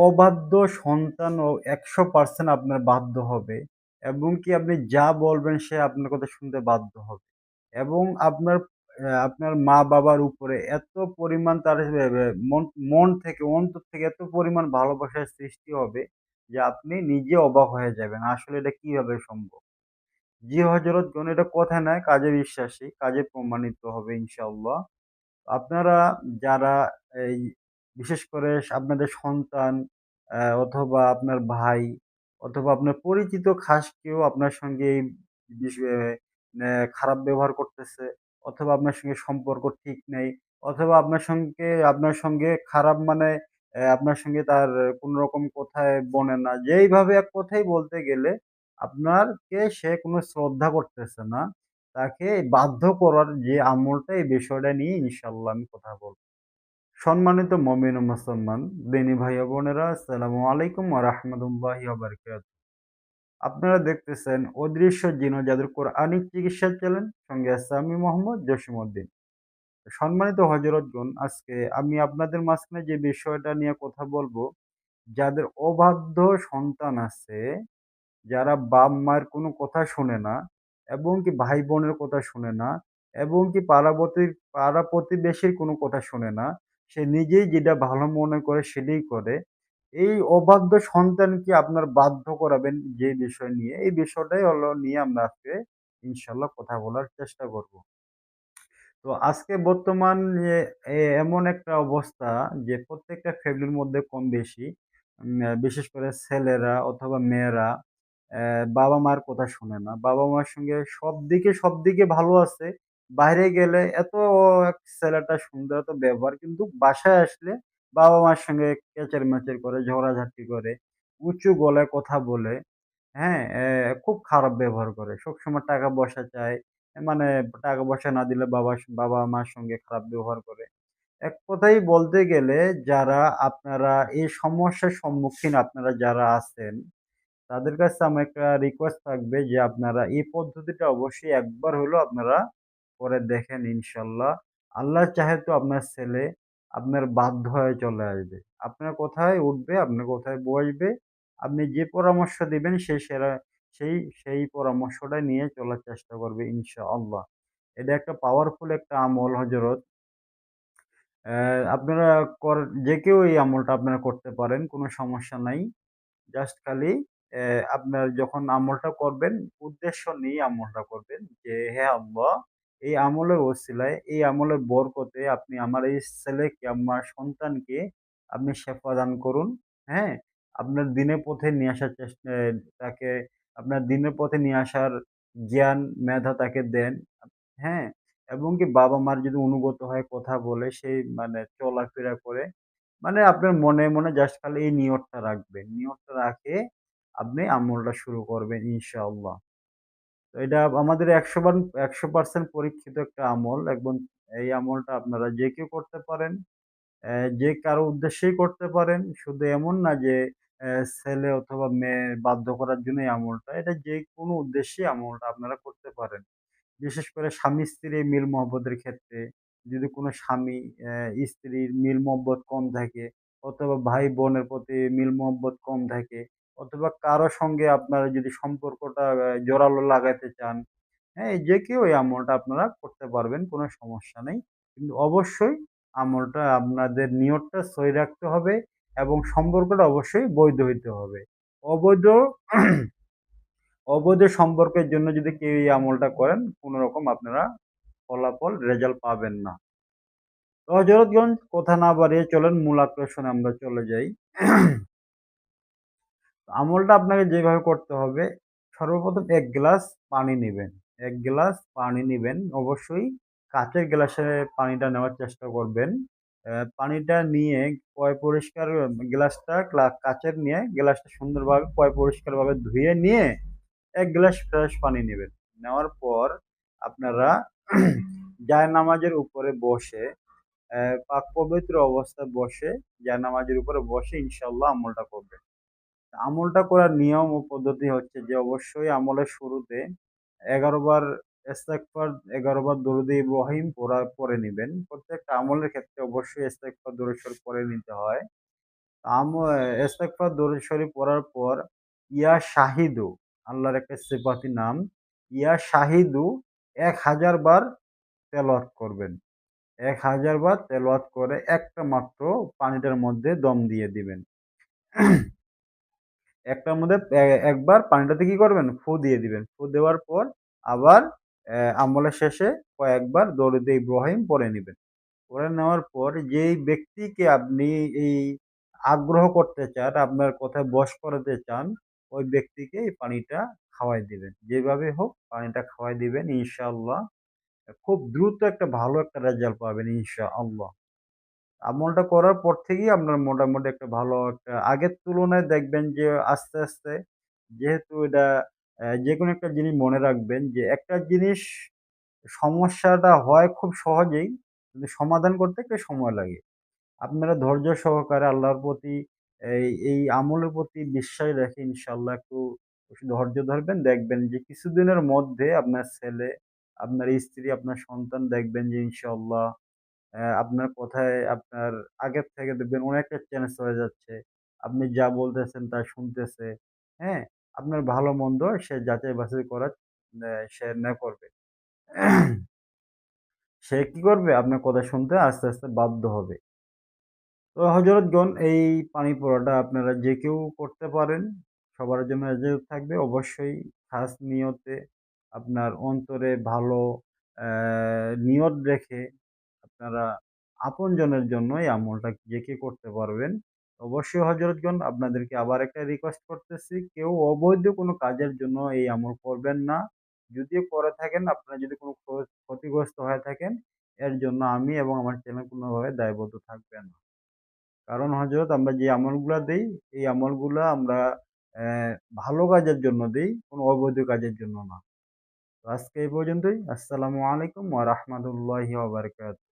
অবাধ্য সন্তানও ১০০% আপনার বাধ্য হবে এবং কি আপনি যা বলবেন সে আপনার কথা শুনতে বাধ্য হবে। এবং আপনার আপনার মা-বাবার উপরে এত পরিমাণ তার মন থেকে অন্তর থেকে এত পরিমাণ ভালোবাসার সৃষ্টি হবে যে আপনি নিজে অবাক হয়ে যাবেন। আসলে এটা কীভাবে সম্ভব? জি হযরতগণ এটা কথা নয় কাজে বিশ্বাসী, কাজে প্রমাণিত হবে ইনশাল্লাহ আপনারা যারা এই বিশেষ করে আপনাদের সন্তান অথবা আপনার ভাই, অথবা আপনার পরিচিত খাস কেউ আপনার সঙ্গে এই খারাপ ব্যবহার করতেছে, অথবা আপনার সঙ্গে সম্পর্ক ঠিক নেই, অথবা আপনার সঙ্গে আপনার সঙ্গে খারাপ মানে আপনার সঙ্গে তার কোন রকম কথায় বনে না। যেইভাবে এক কথাই বলতে গেলে আপনারকে সে কোনো শ্রদ্ধা করতেছে না। তাকে বাধ্য করার যে আমলটা, এই বিষয়টা নিয়ে ইনশাআল্লাহ আমি কথা বলব। সম্মানিত মমিন মুসলমান, দিনী ভাই বোনেরা আসসালামু আলাইকুম রাহমাতুল্লাহি ওয়া বারাকাতুহু। আপনারা দেখতেছেন অদৃশ্য জিন যাদের কোরআনিক চিকিৎসা চ্যানেল সঙ্গে আছে আমি মোহাম্মদ জসিমউদ্দিন। সম্মানিত হযরতগণ আজকে আমি আপনাদের মাঝখানে যে বিষয়টা নিয়ে কথা বলব যাদের অবাধ্য সন্তান আছে, যারা বাপ-মায়ের কোনো কথা শোনে না এবং কি ভাই-বোনের কথা শোনে না এবং কি পাড়া-পতির পাড়া-প্রতিবেশীর কোনো কথা শোনে না। সে নিজেই যেটা ভালো মনে করে সেটাই করে। এই অবাধ্য সন্তানকে আপনার বাধ্য করাবেন যে বিষয় নিয়ে, এই বিষয়টাই হলো নিয়ে আমরা আজকে ইনশাল্লাহ কথা বলার চেষ্টা করব। তো আজকে বর্তমান এমন একটা অবস্থা যে প্রত্যেকটা ফ্যামিলির মধ্যে কম-বেশি বিশেষ করে ছেলেরা অথবা মেয়েরা বাবা-মার কথা শোনে না। বাবা-মার সঙ্গে সবদিকে, সবদিকে ভালো আছে। বাইরে গেলে এত ছেলেটা সুন্দর, এত ব্যবহার কিন্তু বাসায় আসলে বাবা-মার সঙ্গে কেচার-মেচার করে, ঝগড়াঝাটি করে, উঁচু গলায় কথা বলে, হ্যাঁ? খুব খারাপ ব্যবহার করে। সবসময় টাকা-পয়সা চায়। মানে টাকা-পয়সা না দিলে বাবা বাবা-মার সঙ্গে খারাপ ব্যবহার করে। এক কথায় বলতে গেলে যারা আপনারা এই সমস্যার সম্মুখীন আপনারা যারা আছেন, তাদের কাছে আমার একটা রিকোয়েস্ট থাকবে যে আপনারা এই পদ্ধতিটা অবশ্যই একবার হলেও আপনারা করে দেখেন ইনশাল্লাহ আল্লাহ চাহে তো আপনার ছেলে আপনার বাধ্য হয়ে চলে আসবে। আপনার কোথায় উঠবে, আপনার কোথায় বসবে। আপনি যে পরামর্শ দিবেন সেই সেরা সেই সেই পরামর্শটা নিয়ে চলার চেষ্টা করবে ইনশাআল্লাহ। এটা একটা পাওয়ারফুল একটা আমল হজরত আপনারা কর যে কেউ এই আমলটা আপনারা করতে পারেন, কোনো সমস্যা নাই। জাস্ট খালি আপনার যখন আমলটা করবেন, উদ্দেশ্য নিয়ে আমলটা করবেন যে, "হে আল্লাহ, এই আমলের ওসিলায়, এই আমলের বরকতে আপনি আমার এই ছেলেকে, আমার সন্তানকে আপনি শেফা দান করুন।" হ্যাঁ? আপনার দ্বীনের পথে নিয়ে আসার চেষ্টা তাকে আপনার দ্বীনের পথে নিয়ে আসার জ্ঞান, মেধা তাকে দেন। হ্যাঁ? এবং কি বাবা-মার যদি অনুগত হয় কথা বলে, সেই মানে চলাফেরা করে, মানে আপনার মনে, মনে জাস্ট খালি এই নিয়তটা রাখবেন। নিয়তটা রাখে আপনি আমলটা শুরু করবেন ইনশাআল্লাহ। তো এটা আমাদের ১০০ বার ১০০% পরীক্ষিত একটা আমল এবং এই আমলটা আপনারা যে কেউ করতে পারেন। যে কারও উদ্দেশ্যেই করতে পারেন। শুধু এমন না যে ছেলে অথবা মেয়ে বাধ্য করার জন্য এই আমলটা। এটা যে কোনো উদ্দেশ্যেই আমলটা আপনারা করতে পারেন। বিশেষ করে স্বামী-স্ত্রীর মিল মহব্বতের ক্ষেত্রে, যদি কোনো স্বামী স্ত্রীর মিল মহব্বত কম থাকে, অথবা ভাই-বোনের প্রতি মিল মহব্বত কম থাকে অথবা কারও সঙ্গে আপনারা যদি সম্পর্কটা জোরালো লাগাইতে চান, হ্যাঁ? যে কেউ এই আমলটা আপনারা করতে পারবেন, কোনো সমস্যা নেই। কিন্তু অবশ্যই আমলটা আপনাদের নিয়তটা সহি রাখতে হবে এবং সম্পর্কটা অবশ্যই বৈধ হইতে হবে। অবৈধ অবৈধ সম্পর্কের জন্য যদি কেউ এই আমলটা করেন, কোনো রকম আপনারা ফলাফল রেজাল্ট পাবেন না। হযরতগণ কথা না বাড়িয়ে চলেন মূল আকর্ষণে আমরা চলে যাই। আমলটা আপনাকে যেভাবে করতে হবে, সর্বপ্রথম ১ গ্লাস পানি নিবেন। ১ গ্লাস পানি নিবেন। অবশ্যই কাঁচের গ্লাসে পানিটা নেওয়ার চেষ্টা করবেন। পানিটা নিয়ে পয় পরিষ্কার গ্লাসটা কাঁচের নিয়ে গ্লাসটা সুন্দরভাবে পয় পরিষ্কারভাবে ধুয়ে নিয়ে ১ গ্লাস ফ্রেশ পানি নিবেন। নেওয়ার পর আপনারা জায়নামাজের উপরে বসে পাক পবিত্র অবস্থায় বসে জায়নামাজের উপরে বসে ইনশাআল্লাহ আমলটা করবেন। আমলটা করার নিয়ম ও পদ্ধতি হচ্ছে যে অবশ্যই আমলের শুরুতে ১১ বার ইস্তেগফার, ১১ বার দরুদ ইব্রাহিম পড়া পড়ে নিবেন। প্রত্যেকটা আমলের ক্ষেত্রে অবশ্যই ইস্তেগফার, দরুদ শরীফ পড়ে নিতে হয়। আম ইস্তেগফার দরুদ শরীফ পড়ার পর ইয়া শাহিদু আল্লাহর একটা সিফাতি নাম ইয়া শাহিদু ১০০০ বার তেলাওয়াত করবেন। ১০০০ বার তেলাওয়াত করে একটা মাত্র পানিটার মধ্যে দম দিয়ে দিবেন। একটার মধ্যে একবার পানিটাতে কি করবেন? ফু দিয়ে দিবেন। ফু দেওয়ার পর আবার আমলের শেষে কয়েকবার দরুদে ইব্রাহিম পড়ে নেবেন পড়ে নেওয়ার পর যেই ব্যক্তিকে আপনি এই আগ্রহ করতে চান, আপনার কথায় বশ করাতে চান, ওই ব্যক্তিকে এই পানিটা খাওয়াই দিবেন। যেভাবে হোক পানিটা খাওয়াই দিবেন ইনশাআল্লাহ। খুব দ্রুত একটা ভালো একটা রেজাল্ট পাবেন ইনশাআল্লাহ। আমলটা করার পর থেকেই আপনার মোটামুটি একটা ভালো একটা আগের তুলনায় দেখবেন যে আস্তে, আস্তে যেহেতু এটা যে কোনো একটা জিনিস মনে রাখবেন যে একটা জিনিস সমস্যাটা হয় খুব সহজেই, কিন্তু সমাধান করতে একটু সময় লাগে। আপনারা ধৈর্য সহকারে আল্লাহর প্রতি এই, এই আমলের প্রতি বিশ্বাস রেখে ইনশাল্লাহ একটু ধৈর্য ধরবেন। দেখবেন যে কিছুদিনের মধ্যে আপনার ছেলে, আপনার স্ত্রী, আপনার সন্তান দেখবেন যে ইনশাআল্লাহ অ্যা আপনার কথায় আপনার আগের থেকে দেখবেন অনেকটা চেঞ্জ হয়ে যাচ্ছে। আপনি যা বলতেছেন তা শুনতেছে, হ্যাঁ? আপনার ভালো-মন্দ সে যাচাই-বাছাই করার ন্যা সে না করবে। সে কি করবে? আপনার কথা শুনতে আস্তে, আস্তে বাধ্য হবে। তো হযরতগণ এই পানি পড়াটা আপনারা যে কেউ করতে পারেন। সবার জন্য এজাজত থাকবে। অবশ্যই খাস নিয়তে আপনার অন্তরে ভালো নিয়ত রেখে আপনারা আপনজনের জন্য এই আমলটা যে কেউ করতে পারবেন। অবশ্যই হজরতগণ আপনাদেরকে আবার একটা রিকোয়েস্ট করতেছি, কেউ অবৈধ কোনো কাজের জন্য এই আমল করবেন না। যদিও করে থাকেন, আপনারা যদি কোনো ক্ষতিগ্রস্ত হয়ে থাকেন, এর জন্য আমি এবং আমার চ্যানেল কোনোভাবে দায়বদ্ধ থাকবে না। কারণ হজরত আমরা যে আমলগুলা দেই, এই আমলগুলা আমরা ভালো কাজের জন্য দেই, কোনো অবৈধ কাজের জন্য না। আজকে এই পর্যন্তই। আসসালামু আলাইকুম ওয়া রাহমাতুল্লাহি ওয়া বারাকাতুহু।